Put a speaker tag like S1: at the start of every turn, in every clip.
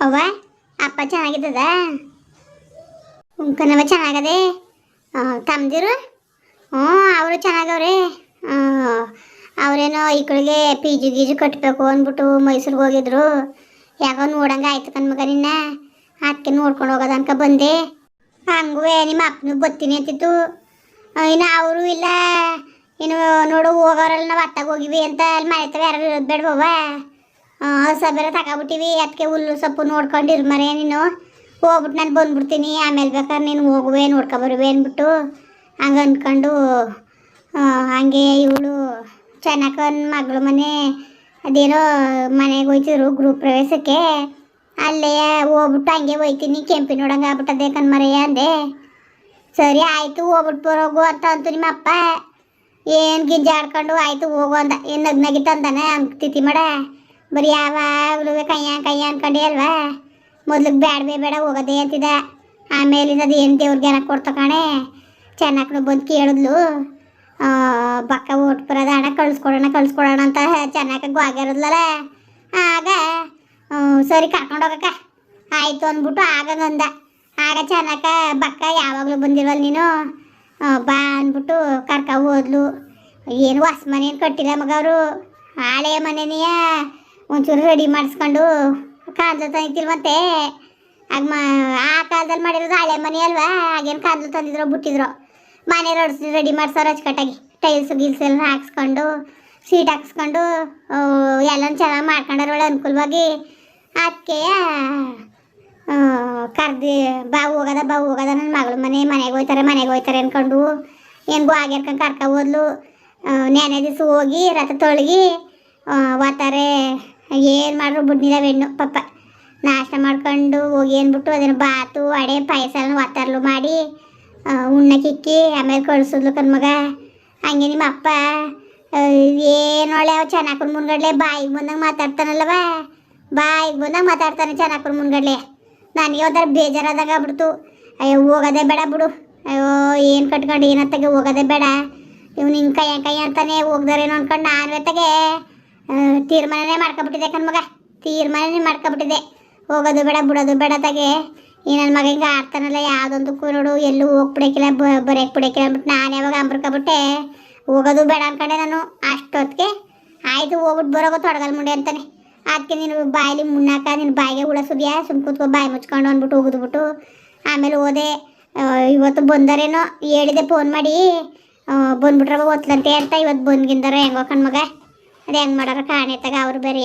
S1: ಅವ್ವ, ಅಪ್ಪ ಚೆನ್ನಾಗಿದ್ದದ? ಉಂಕನವ ಚೆನ್ನಾಗದೆ. ತಮ್ಮದಿರು ಹ್ಞೂ, ಅವರು ಚೆನ್ನಾಗವ್ರೆ. ಅವರೇನೋ ಈ ಕಡೆಗೆ ಪಿ ಜಿ ಗೀಜು ಕಟ್ಟಬೇಕು ಅಂದ್ಬಿಟ್ಟು ಮೈಸೂರಿಗೆ ಹೋಗಿದ್ರು. ಯಾಕೋ ನೋಡಂಗೆ ಆಯ್ತು ಕಣ್ಮಗ ನಿನ್ನ. ಅದಕ್ಕೆ ನೋಡ್ಕೊಂಡು ಹೋಗೋದು ಅನ್ಕ ಬಂದೆ. ಹಂಗೂ ನಿಮ್ಮ ಅಪ್ಪನೂ ಬತ್ತೀನಿ ಅಂತಿತ್ತು ಇನ್ನು ಅವರು ಇಲ್ಲ. ಇನ್ನು ನೋಡು, ಹೋಗೋರಲ್ಲಿ ನಾವು ಅತ್ತಾಗ ಹೋಗಿವಿ ಅಂತ ಅಲ್ಲಿ ಮನೆ ಯಾರು ಇರೋದು ಬೇಡವವ ಹೊಸ ಬೇರೆ ತಗೊಬಿಟ್ಟಿವಿ. ಅದಕ್ಕೆ ಹುಲ್ಲು ಸೊಪ್ಪು ನೋಡ್ಕೊಂಡಿರು ಮರೆ ನೀನು. ಹೋಗ್ಬಿಟ್ಟು ನಾನು ಬಂದ್ಬಿಡ್ತೀನಿ. ಆಮೇಲೆ ಬೇಕಾದ್ರೆ ನೀನು ಹೋಗುವೆ, ನೋಡ್ಕೊ ಬರುವೆ ಅಂದ್ಬಿಟ್ಟು ಹಂಗೆ ಅಂದ್ಕೊಂಡು ಹಂಗೆ ಇವಳು ಚೆನ್ನಕ್ಕನ ಮಗಳು ಮನೆ ಅದೇನೋ ಮನೆಗೆ ಹೋಯ್ತಿದ್ರು ಗೃಹ ಪ್ರವೇಶಕ್ಕೆ. ಅಲ್ಲೇ ಹೋಗ್ಬಿಟ್ಟು ಹಂಗೆ ಹೋಯ್ತೀನಿ. ಕೆಂಪಿ ನೋಡಂಗೆ ಆಗ್ಬಿಟ್ಟದೆ ಕಣ್ಮರೆಯ ಅಂದೆ. ಸರಿ, ಆಯಿತು ಹೋಗ್ಬಿಟ್ಟು ಬರೋಗು ಅಂತ ಅಂತು ನಿಮ್ಮ ಅಪ್ಪ. ಏನು ಗಿಂಜಾಡ್ಕೊಂಡು, ಆಯಿತು ಹೋಗು ಅಂದ. ಏನು ನಗ್ನಗಿ ತಂದಾನೆ ಹಂಗೆ ತಿಥಿ ಮಾಡ ಬರೀ ಯಾವಾಗಲೂ ಕೈಯ ಕೈಯ ಅನ್ಕೊಂಡೆ ಅಲ್ವಾ? ಮೊದ್ಲಿಗೆ ಬೇಡವೇ ಬೇಡ ಹೋಗೋದೇ ಅಂತಿದ್ದ. ಆಮೇಲೆ ಅದು ಏನು ದೇವ್ರಿಗೆ ಏನಕ್ಕೆ ಕೊಡ್ತ ಕಣೆ. ಚೆನ್ನಾಗಿ ಬಂದು ಕೇಳಿದ್ಲು. ಬಕ್ಕ ಓಟ್ ಬರೋದ ಹಣ ಕಳಿಸ್ಕೊಡೋಣ ಕಳಿಸ್ಕೊಡೋಣ ಅಂತ ಚೆನ್ನಾಗಿ ಗೋಗಿರೋದ್ಲಲ್ಲ ಆಗ ಸರಿ ಕರ್ಕೊಂಡು ಹೋಗಕ್ಕ. ಆಯಿತು ಅಂದ್ಬಿಟ್ಟು ಆಗ ಆಗ ಚೆನ್ನಾಗ ಬಕ್ಕ ಯಾವಾಗಲೂ ಬಂದಿರವಲ್ಲ ನೀನು? ಬಾ ಅಂದ್ಬಿಟ್ಟು ಕರ್ಕ ಹೋದ್ಲು. ಏನು ಹೊಸ ಮನೆ ಏನು ಕಟ್ಟಿಲ್ಲ ಮಗ ಅವರು ಹಳೆಯ ಮನೆನೆಯ. ಒಂಚೂರು ರೆಡಿ ಮಾಡಿಸ್ಕೊಂಡು ಕಾಂದ್ಲು ಮತ್ತೆ? ಆಗ ಮಾ, ಆ ಕಾಲದಲ್ಲಿ ಮಾಡಿರೋದು ಹಳೆ ಮನೆ ಅಲ್ವಾ? ಆಗೇನು ಕಾಂದ್ಲು ತಂದಿದ್ರು ಬಿಟ್ಟಿದ್ರು? ಮನೆ ರೋಡ್ಸ್ ರೆಡಿ ಮಾಡ್ಸೋರು ಅಚ್ಚುಕಟ್ಟಾಗಿ ಟೈಲ್ಸ್ ಗಿಲ್ಸ್ ಎಲ್ಲ ಹಾಕ್ಸ್ಕೊಂಡು ಸೀಟ್ ಹಾಕ್ಸ್ಕೊಂಡು ಎಲ್ಲ ಚೆನ್ನಾಗಿ ಮಾಡ್ಕೊಂಡಾರ ಒಳ್ಳೆ ಅನುಕೂಲವಾಗಿ ಅದಕ್ಕೆ ಕರ್ದು, ಬಾವು ಹೋಗದ ಬಾವು ಹೋಗದ ನನ್ನ ಮಗಳು ಮನೆ, ಮನೆಗೆ ಹೋಯ್ತಾರೆ ಮನೆಗೆ ಹೋಯ್ತಾರೆ ಅಂದ್ಕೊಂಡು ಏನು ಆಗಿರ್ಕೊಂಡು ಕರ್ಕ ಹೋದ್ಲು. ನೆನೆ ದಿವಸ ಹೋಗಿ, ರಥ ತೊಳಗಿ ಓದ್ತಾರೆ ಏನು ಮಾಡ್ರು ಬಿಡ್ದಿಲ್ಲ ಹೆಣ್ಣು ಪಪ್ಪ ನಾಷ್ಟ ಮಾಡ್ಕೊಂಡು ಹೋಗಿ ಅಂದ್ಬಿಟ್ಟು ಅದನ್ನು ಬಾತು, ಅಡೆ ಪಾಯಸ ವಾತರ್ಲು ಮಾಡಿ ಉಣ್ಣಕ್ಕಿಕ್ಕಿ ಆಮೇಲೆ ಕಳ್ಸಿದ್ಲು ಕಣ್ಮಗ ಹಂಗೆ ನಿಮ್ಮ ಅಪ್ಪ ಏನು ಒಳ್ಳೆ ಅವ ಚೆನ್ನಾಕನ್ ಮುನ್ಗಡ್ಲೆ. ಬಾಯಿಗೆ ಬಂದಂಗೆ ಮಾತಾಡ್ತಾನಲ್ಲವ. ಬಾಯಿಗೆ ಬಂದಂಗೆ ಮಾತಾಡ್ತಾನೆ ಚೆನ್ನಾಕನ್ ಮುನ್ಗಡ್ಲೆ. ನನಗೆ ಒಂಥರ ಬೇಜಾರಾದಾಗ ಬಿಡ್ತು ಅಯ್ಯೋ, ಹೋಗೋದೇ ಬೇಡ ಬಿಡು. ಅಯ್ಯೋ, ಏನು ಕಟ್ಕೊಂಡು ಏನತ್ತಾಗೆ ಹೋಗೋದೇ ಬೇಡ. ಇವ್ನು ಹಿಂಗೆ ಕೈಯ ಕೈ ಅಂತಾನೆ ಹೋಗ್ದಾರೇನೋ ಅನ್ಕೊಂಡು ನಾನು ಎತ್ತಗೆ ತೀರ್ಮಾನನೇ ಮಾಡ್ಕೊಬಿಟ್ಟಿದ್ದೆ ಕಣ್ಮಗ ತೀರ್ಮಾನನೇ ಮಾಡ್ಕೊಬಿಟ್ಟಿದೆ ಹೋಗೋದು ಬೇಡ, ಬಿಡೋದು ಬೇಡ ತಗೆ. ಈ ನನ್ನ ಮಗ ಹಿಂಗೆ ಆಡ್ತಾನಲ್ಲ ಯಾವುದೊಂದಕ್ಕೂ ನೋಡು ಎಲ್ಲೂ ಹೋಗ್ಬಿಡಕ್ಕಿಲ್ಲ ಬರೆಯಕ್ಕೆ ಬಿಡಕ್ಕಿಲ್ಲ ಅಂದ್ಬಿಟ್ಟು ನಾನು ಯಾವಾಗ ಅಂಬ್ರಕೊಬಿಟ್ಟೆ? ಹೋಗೋದು ಬೇಡ ಅನ್ಕೊಂಡೆ ನಾನು. ಅಷ್ಟೊತ್ತಿಗೆ ಆಯಿತು, ಹೋಗ್ಬಿಟ್ಟು ಬರೋಗೋ ತೊಡಗಲ್ ಮುಂಡೆ ಅಂತಾನೆ. ಅದಕ್ಕೆ ನೀನು ಬಾಯಲ್ಲಿ ಮುನ್ನಾಕ ನಿನ್ನ ಬಾಯಿಗೆ ಹುಳ ಸುದಿಯಾ, ಸುಮ್ ಕೂತ್ಕೊ ಬಾಯಿ ಮುಚ್ಕೊಂಡು ಅಂದ್ಬಿಟ್ಟು ಹೋಗಿದ್ಬಿಟ್ಟು ಆಮೇಲೆ ಹೋದೆ. ಇವತ್ತು ಬಂದರೇನೋ, ಹೇಳಿದೆ, ಫೋನ್ ಮಾಡಿ. ಬಂದ್ಬಿಟ್ರವ ಒತ್ಲಂತೆ ಅಂತ ಇವತ್ತು ಬಂದ್ಗಿಂದಾರ ಹೆಂಗೋ ಕಣ್ಮಗ ಅದು ಹೆಂಗೆ ಮಾಡಾರ ಕಾಣೆ ತಗ ಅವ್ರು ಬೇರೆ.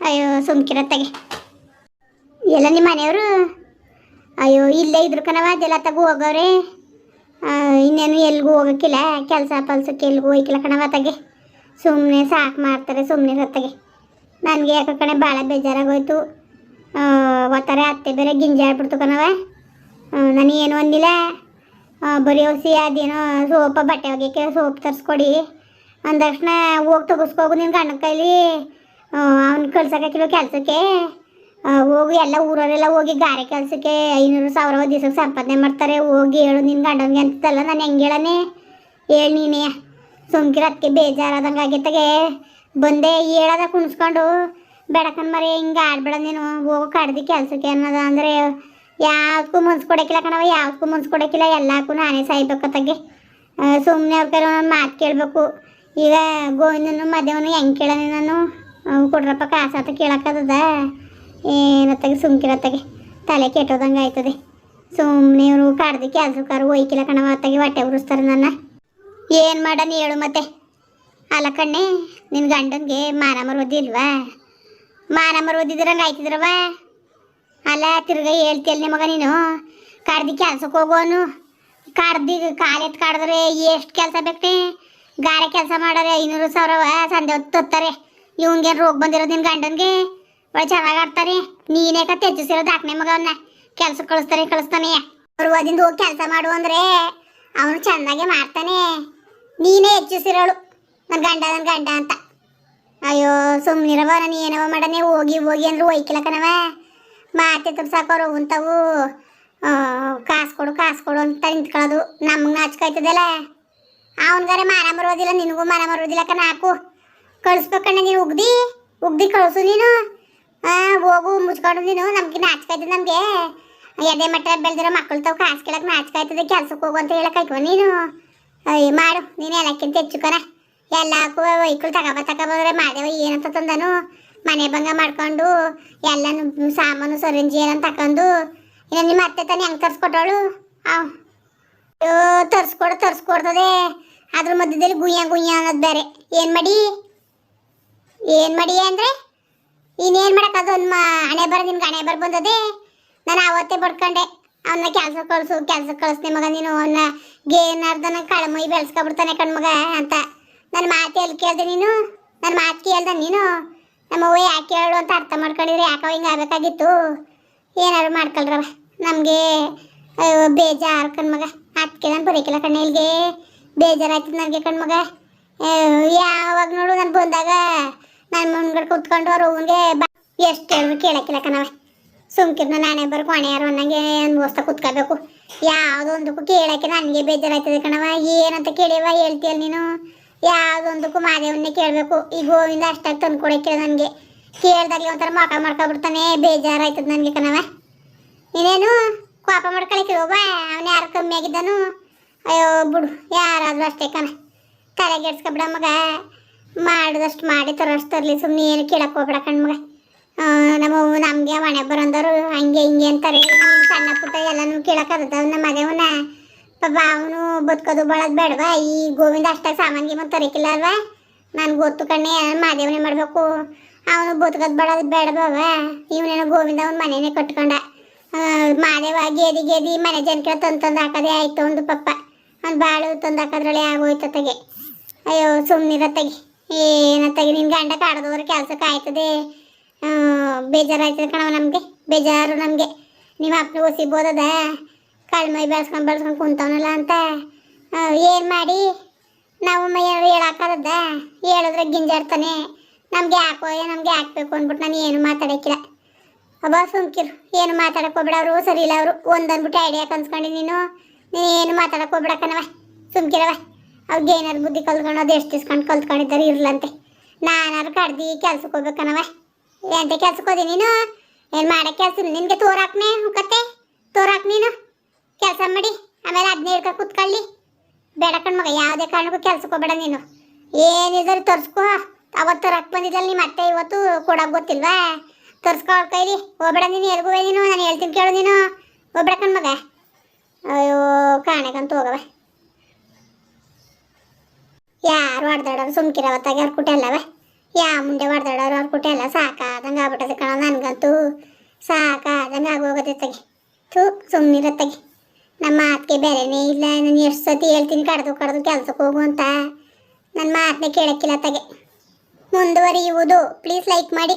S1: ಅಯ್ಯೋ ಸುಮ್ಕಿರತ್ತಾಗೆ ಎಲ್ಲ ನಿಮ್ಮ ಮನೆಯವರು? ಅಯ್ಯೋ ಇಲ್ಲೇ ಇದ್ರು ಕಣವ ಅದೆಲ್ಲ ತಗೋ ಹೋಗವ್ರೆ. ಇನ್ನೇನು ಎಲ್ಗೂ ಹೋಗಕ್ಕಿಲ್ಲ ಕೆಲಸ ಪಲ್ಸಕ್ಕೆ ಎಲ್ಗೂ ಹೋಯ್ಕಿಲ್ಲ ಕಣವ ತಗೆ. ಸುಮ್ಮನೆ ಸಾಕು ಮಾಡ್ತಾರೆ ಸುಮ್ಮನೆ ಇರತ್ತಾಗೆ ನನಗೆ ಯಾಕೆ ಕಣೆ ಭಾಳ ಬೇಜಾರಾಗೋಯ್ತು. ಒತ್ತಾರೆ ಅತ್ತೆ ಬೇರೆ ಗಿಂಜಾಡ್ಬಿಡ್ತು ಕಣವ ನನಗೇನು ಅಂದಿಲ್ಲ. ಆ, ಬರೀ ಹೊಸಿ ಅದೇನೋ ಸೋಪ ಬಟ್ಟೆ ಒಗೆಯಕ್ಕೆ ಸೋಪ್ ತರಿಸ್ಕೊಡಿ. ಅಂದ ತಕ್ಷಣ ಹೋಗಿ ಹೋಗು ನಿನ್ನ ಗಂಡನ ಕೈಲಿ. ಅವ್ನು ಕಳ್ಸಕ್ಕಿಲ್ಲ ಕೆಲಸಕ್ಕೆ. ಹೋಗಿ, ಎಲ್ಲ ಊರವರೆಲ್ಲ ಹೋಗಿ ಗಾರೆ ಕೆಲಸಕ್ಕೆ. ಐನೂರು ಸಾವಿರ ದಿವಸಕ್ಕೆ ಸಂಪಾದನೆ ಮಾಡ್ತಾರೆ. ಹೋಗಿ ಹೇಳು ನಿನ್ನ ಗಂಡನಿಗೆ ಅಂತಲ್ಲ ನಾನು ಹೆಂಗೆ ಹೇಳನೆ? ಹೇಳಿ ನೀನೇ. ಸುಮ್ಕಿರ ಅದಕ್ಕೆ ಬೇಜಾರಾದಂಗೆ ಆಗಿತ್ತಾಗೆ. ಬಂದೆ, ಹೇಳದ ಕುಣಿಸ್ಕೊಂಡು. ಬೆಡಕನ್ ಮರಿ, ಹಿಂಗೆ ಆಡ್ಬೇಡ ನೀನು. ಹೋಗೋ, ಕಡ್ದು ಕೆಲಸಕ್ಕೆ ಅನ್ನೋದು ಅಂದರೆ ಯಾವ್ದಕ್ಕೂ ಮುನ್ಸ್ ಕೊಡೋಕ್ಕಿಲ್ಲ ಕಣವ ಯಾವ್ದಕ್ಕೂ ಮುನ್ಸ್ ಕೊಡೋಕ್ಕಿಲ್ಲ ಎಲ್ಲಕ್ಕೂ ನಾನೇ ಸಾಯ್ಬೇಕತ್ತಾಗೆ. ಸುಮ್ಮನೆ ಅವ್ರ ಕೈಲಿ ಮಾತು ಕೇಳಬೇಕು. ಈಗ ಗೋವಿಂದನು ಮಧ್ಯವನು ಹೆಂಗೆ ಕೇಳನೆ ನಾನು? ಕೊಡ್ರಪ್ಪ ಕಾಸಾತ ಕೇಳಕ್ಕದ ಏನತ್ತಾಗೆ ಸುಮ್ಕಿರತ್ತಾಗೆ ತಲೆ ಕೆಟ್ಟೋದಂಗೆ ಆಯ್ತದೆ. ಸುಮ್ಮನೆ ಇವರು ಕಾಡ್ದು ಕೆಲ್ಸಕ್ಕಾರು ಒಯ್ಕಿಲ್ಲ ಕಣವ, ಅತ್ತಾಗೆ ಹೊಟ್ಟೆ ಉರಿಸ್ತಾರೆ ನನ್ನ. ಏನು ಮಾಡನಿ ಹೇಳು ಮತ್ತೆ? ಅಲ್ಲ ಕಣ್ಣೆ ನಿನ್ನ ಗಂಡನಿಗೆ ಮಾನ ಮರೋದಿ ಇಲ್ವಾ ಮಾನ ಮರೋದಿದ್ರಂಗೆ ಆಯ್ತಿದ್ರವ ಅಲ್ಲ, ತಿರ್ಗ ಹೇಳ್ತಿಯಲ್ಲ ನಿಮಗ ನೀನು? ಕಡ್ದು ಕೆಲ್ಸಕ್ಕೆ ಹೋಗೋನು? ಕಡ್ದು ಕಾಲೆತ್ ಕಾಡಿದ್ರೆ ಎಷ್ಟು ಕೆಲಸ ಬೇಕ್ರಿ ಗಾರೆ ಕೆಲಸ ಮಾಡೋರೆ, ಐನೂರು ಸಾವಿರ ಸಂಜೆ ಹೊತ್ತು ತತ್ತಾರೆ ಇವಂಗೇನು ರೋಗ ಬಂದಿರೋದು ನಿನ್ನ ಗಂಡನಿಗೆ? ಒಳ್ಳೆ ಚೆನ್ನಾಗಿ ಆಡ್ತಾರೆ. ನೀನೇ ಕತ್ತೆ ಹೆಚ್ಚಿಸಿರೋ ದಾಖಲೆ ಮಗವನ್ನ ಕೆಲಸ ಕಳಿಸ್ತಾರೆ, ಕಳಿಸ್ತಾನೆ. ಅವ್ರು ಓದಿಂದ ಹೋಗಿ ಕೆಲಸ ಮಾಡು ಅಂದರೆ ಅವನು ಚೆನ್ನಾಗೆ ಮಾಡ್ತಾನೆ. ನೀನೇ ಹೆಚ್ಚಿಸಿರೋಳು ನನ್ನ ಗಂಡ ನನ್ನ ಗಂಡ ಅಂತ. ಅಯ್ಯೋ ಸುಮ್ಮನಿರವ ನಾನು ಏನವ ಮಾಡನೆ? ಹೋಗಿ ಹೋಗಿ ಅಂದ್ರೆ ಒಯ್ಕಿಲಕ್ಕನವ ಕಣವ ಮಾತೆ ಸಾಕೋರು ಉಂತವು. ಕಾಸು ಕೊಡು ಕಾಸು ಕೊಡು ಅಂತ ನಿಂತ್ಕೊಳ್ಳೋದು. ನಮ್ಗೆ ನಾಚ್ಕಾಯ್ತದಲ್ಲ ಅವನಿಗಾರೆ ಮಾರ ಬರೋದಿಲ್ಲ ನಿನಗೂ ಮಾರ ಬರೋದಿಲ್ಲ ಕಣ, ಹಾಕು. ಕಳಿಸ್ಬೇಕಣ್ಣ ನೀನು, ಉಗ್ದಿ ಉಗ್ದಿ ಕಳಿಸು ನೀನು. ಹೋಗು, ಮುಚ್ಕೊಂಡು ನೀನು, ನಮ್ಗೆ ನಾಚ್ಕಾಯ್ತದೆ ನಮಗೆ. ಎದೆ ಮಟ್ಟ ಬೆಳೆದಿರೋ ಮಕ್ಕಳು ತಾವು ಕಾಸು ಕೇಳಕ್ಕೆ ನಾಚ್ಕಾಯ್ತದೆ ಕೆಲ್ಸಕ್ಕೆ ಹೋಗು ಅಂತ ಹೇಳಕ್ ಆಯ್ತು ನೀನು. ಅಯ್ಯ, ಮಾಡು, ನೀನು ಎಲ್ಲಕ್ಕಿಂತ ಹೆಚ್ಚು ಕಣ. ಎಲ್ಲಕ್ಕೂ ವೈಕುಲ್ ತಗೊಬ ತಗೊಬಂದ್ರೆ ಮಾದೇವ ಏನಂತ ತಂದನು. ಮನೆ ಭಂಗ ಮಾಡ್ಕೊಂಡು, ಎಲ್ಲಾನು ಸಾಮಾನು ಸರಂಜಿ ಏನಂತ ತಕೊಂಡು ಇನ್ನು ನಿಮ್ಮ ಅತ್ತೆ ತಾನೇ ಹೆಂಗೆ ತರಿಸ್ಕೊಟ್ಟವಳು? ಅವ್ ತರಿಸ್ಕೊಡು ತರ್ಸ್ಕೊಡ್ತದೆ ಅದ್ರ ಮಧ್ಯದಲ್ಲಿ ಗುಯ್ಯ ಗುಯ್ಯ ಅನ್ನೋದು ಬೇರೆ. ಏನು ಮಾಡಿ? ಏನು ಮಾಡಿ ಅಂದರೆ? ಇನ್ನೇನು ಮಾಡಕ್ಕೆ ಅದೊಂದು ಹಣೆ ಬರ ನಿನ್ಗೆ ಹಣೆ ಬರ ಬಂದದೆ. ನಾನು ಅವತ್ತೇ ಬಡ್ಕೊಂಡೆ. ಅವನ್ನ ಕೆಲಸ ಕಳಿಸು ಕೆಲಸ ಕಳಿಸ್ನೆ ಮಗ ನೀನು. ಅವನ್ನ ಗೇನಾರ್ದನ ಕಳಮೈ ಬೆಳೆಸ್ಕೊಬಿಡ್ತಾನೆ ಕಣ್ಮಗ ಅಂತ. ನನ್ನ ಮಾತು ಎಲ್ಲಿ ಕೇಳ್ದೆ ನೀನು? ನನ್ನ ಮಾತು ಕೇಳ್ದೆ ನೀನು? ನಮ್ಮವ್ವ ಯಾಕೆ ಹೇಳು ಅಂತ ಅರ್ಥ ಮಾಡ್ಕೊಂಡಿದ್ರೆ ಯಾಕೋ ಹಿಂಗೆ ಆಗಬೇಕಾಗಿತ್ತು. ಏನಾದ್ರು ಮಾಡ್ಕೊಳ್ರವ. ನಮಗೆ ಬೇಜಾರು ಕಣ್ಮಗ ಅದಕ್ಕೆ ನಾನು ಬರೀಕಿಲ್ಲ ಇಲ್ಲಿಗೆ ಬೇಜಾರಾಯ್ತದ ನನಗೆ ಕಣ್ಮಗ ಯಾವಾಗ ನೋಡು ನಾನು ಬಂದಾಗ. ನಾನು ಮುಂದ್ಗಡೆ ಕೂತ್ಕೊಂಡು ಅವ್ರ ಹೋಗಂಗೆ ಬಾ. ಎಷ್ಟು ಹೇಳಿದ್ರು ಕೇಳಕ್ಕಿಲ್ಲ ಕಣವ ಸುಮ್ಕಿರ್ನ ನಾನೇ ಬರ್ಕು ಹೊಣೆಯಾರು ಅನ್ನಂಗೆ ಹೊಸ ಕೂತ್ಕೋಬೇಕು ಯಾವುದೊಂದಕ್ಕೂ ಕೇಳಕ್ಕೆ ನನಗೆ ಬೇಜಾರಾಯ್ತದೆ ಕಣವ ಏನಂತ ಕೇಳಿವ ಹೇಳ್ತೀಯಲ್ಲ ನೀನು? ಯಾವುದೊಂದಕ್ಕೂ ಮಾದೇವನ್ನೇ ಕೇಳಬೇಕು. ಈ ಗೋವಿಂದ ಅಷ್ಟಾಗಿ ತಂದು ಕೊಡಕ್ಕೆ ನನಗೆ. ಕೇಳ್ದಾಗ ಒಂಥರ ಮಕ ಮಾಡ್ಕೊಬಿಡ್ತಾನೆ. ಬೇಜಾರಾಯ್ತದ ನನಗೆ ಕಣವ ನೀನೇನು ಕೋಪ ಮಾಡ್ಕೊಳಕ್ಕೆ ಹೋಗ ಅವನು ಯಾರು ಕಮ್ಮಿ ಆಗಿದ್ದಾನು? ಅಯ್ಯೋ ಬಿಡು, ಯಾರಾದರೂ ಅಷ್ಟೇ ಕಣ. ತಲೆಗೆಡ್ಸ್ಕೊಬಿಡ ಮಗ. ಮಾಡಿದಷ್ಟು ಮಾಡಿ ತರೋಷ್ಟು ಸುಮ್ಮನೆ ಏನು ಕೇಳಕ್ಕೆ ಹೋಗ್ಬೇಡ ಕಣ್ಮಗ ಮಗ. ನಮ್ಮ ನಮಗೆ ಮನೆ ಬರೋಂದವರು ಹಂಗೆ ಹಿಂಗೆ ಅಂತಾರೆ. ಸಣ್ಣ ಪುಟ್ಟ ಎಲ್ಲನೂ ಕೇಳಕ್ಕಾಗತ್ತ ನಮ್ಮ ಮಗವನ್ನ ಪಾಪ ಅವನು ಬದುಕೋದು ಬಳೋದು ಬೇಡವಾ? ಈ ಗೋವಿಂದ ಅಷ್ಟಾಗಿ ಸಾಮಾನ್ಗೆ ಮತ್ತೆ ತರಕಿಲ್ಲ ಅಲ್ವಾ? ನಾನು ಗೊತ್ತು ಕಣ್ಣೆ ಮಾದೇವನೇ ಮಾಡಬೇಕು. ಅವನು ಬದುಕೋದು ಬಳದ್ ಬೇಡವ ಇವನೇನೋ ಗೋವಿಂದ ಅವ್ನ ಮನೆನೇ ಕಟ್ಕೊಂಡ. ಮಾದೇವ ಗೇದಿ ಗೇದಿ ಮನೆ ಜನಕ್ಕೆ ತಂದು ತಂದು ಹಾಕೋದೇ ಆಯ್ತು ಒಂದು ಪಪ್ಪ. ಒಂದು ಬಾಳು ತಂದು ಹಾಕೋದ್ರೊಳೆ ಆಗೋಯ್ತು ತಗೆ ಅಯ್ಯೋ ಸುಮ್ಮನಿರತ್ತಾಗಿ ಏನತ್ತಾಗಿ ನಿನ್ನ ಗಂಡ ಕಾಡದವ್ರ ಕೆಲ್ಸಕ್ಕೆ ಆಯ್ತದೆ. ಬೇಜಾರಾಯ್ತದೆ ಕಣವ ನಮಗೆ. ಬೇಜಾರು ನಮಗೆ. ನಿಮ್ಮ ಅಪ್ಪನ ಒಸಿಬೋದದ ಕಳ್ಮೈ ಬೆಳೆಸ್ಕೊಂಡು ಬೆಳೆಸ್ಕೊಂಡು ಕುಂತವನಲ್ಲ ಅಂತ. ಏನು ಮಾಡಿ? ನಾವು ಏನಾದ್ರು ಹೇಳಾಕದ ಹೇಳಿದ್ರೆ ಗಿಂಜಾಡ್ತಾನೆ. ನಮಗೆ ಯಾಕೋ, ನಮಗೆ ಹಾಕ್ಬೇಕು ಅಂದ್ಬಿಟ್ಟು ನಾನು ಏನು ಮಾತಾಡೋಕ್ಕಿಲ್ಲ. ಅಬ್ಬ, ಸುಮ್ಕಿರು. ಏನು ಮಾತಾಡಕ್ಕೆ ಹೋಗ್ಬೇಡ ಅವರು ಸರಿ ಇಲ್ಲ ಅವರು. ಒಂದನ್ಬಿಟ್ಟು ಐಡಿಯಾ ಕನ್ಸ್ಕೊಂಡು ನೀನು. ನೀನು ಏನು ಮಾತಾಡಕ್ಕೆ ಕಣವ ಸುಮ್ಕಿರವ ಅವ್ರಿಗೆ ಏನಾರು ಬುದ್ಧಿ ಕಲ್ತ್ಕೊಂಡು ಅದು ಎಷ್ಟು ಇಸ್ಕೊಂಡು ಕಲ್ತ್ಕೊಂಡಿದ್ದಾರೆ ಇರ್ಲಂತೆ. ನಾನಾರು ಕಡ್ದು ಕೆಲ್ಸಕ್ಕೆ ಹೋಗ್ಬೇಕನವ ಎಂತ ಕೆಲ್ಸಕ್ಕೆ ಹೋದಿ ನೀನು? ಏನು ಮಾಡೋ ಕೆಲಸ ನಿನಗೆ ತೋರಾಕ್ನೆ ಹುಕತ್ತೆ? ತೋರಾಕ್ ನೀನು? ಕೆಲಸ ಮಾಡಿ, ಆಮೇಲೆ ಹದಿನೈದು ಹೇಳ್ಕೊ ಕೂತ್ಕೊಳ್ಳಿ. ಬೇಡ ಕಣ್ಮಗ ಯಾವುದೇ ಕಾರಣಕ್ಕೂ ಕೆಲ್ಸಕ್ಕೆ ಹೋಗ್ಬೇಡ ನೀನು. ಏನಿದ್ರು ತರ್ಸ್ಕೋ. ಅವತ್ತು ರಕ್ ಬಂದಿದ್ದಲ್ಲ ನಿಮ್ಮ ಅತ್ತೆ ಇವತ್ತು ಕೊಡೋಕೆ ಗೊತ್ತಿಲ್ವಾ? ತರ್ಸ್ಕೊ ಅವ್ಳ ಕೈಲಿ. ಹೋಗ್ಬೇಡ ನೀನು ಎಲ್ಗೂ ನೀನು, ನಾನು ಹೇಳ್ತೀನಿ ಕೇಳು ನೀನು. ಹೋಗ್ಬೇಡ ಕಣ್ಮಗ ಅಯ್ಯೋ ಕಾಣಕಂತ ಹೋಗವ ಯಾರು ಹೊಡೆದಾಡೋರು ಸುಮ್ಕಿರವತ್ತಾಗ ಅವ್ರ ಕುಟೆ ಅಲ್ಲವ. ಯಾ ಮುಂದೆ ಹೊಡೆದಾಡೋರು ಅವ್ರ ಕುಟೆ ಸಾಕಾ ಸಾಕಾದಂಗೆ ಆಗ್ಬಿಟ್ಟದೆ ಕಣ ನನಗಂತೂ. ಸಾಕಾದಂಗೆ ಆಗೋಗತ್ತೆ ತಗಿ. ಥೂ ಸುಮ್ಮನಿರತ್ತಗಿ ನಮ್ಮ ಮಾತಿಗೆ ಬೇರೆನೇ ಇಲ್ಲ, ನಾನು ಎಷ್ಟು ಸತಿ ಹೇಳ್ತೀನಿ ಕಡ್ದು ಕಡ್ದು ಕೆಲ್ಸಕ್ಕೆ ಹೋಗು ಅಂತ. ನನ್ನ ಮಾತನ್ನೇ ಕೇಳಕ್ಕಿಲ್ಲ ತಗೆ. ಮುಂದುವರಿಯುವುದು. ಪ್ಲೀಸ್ ಲೈಕ್ ಮಾಡಿ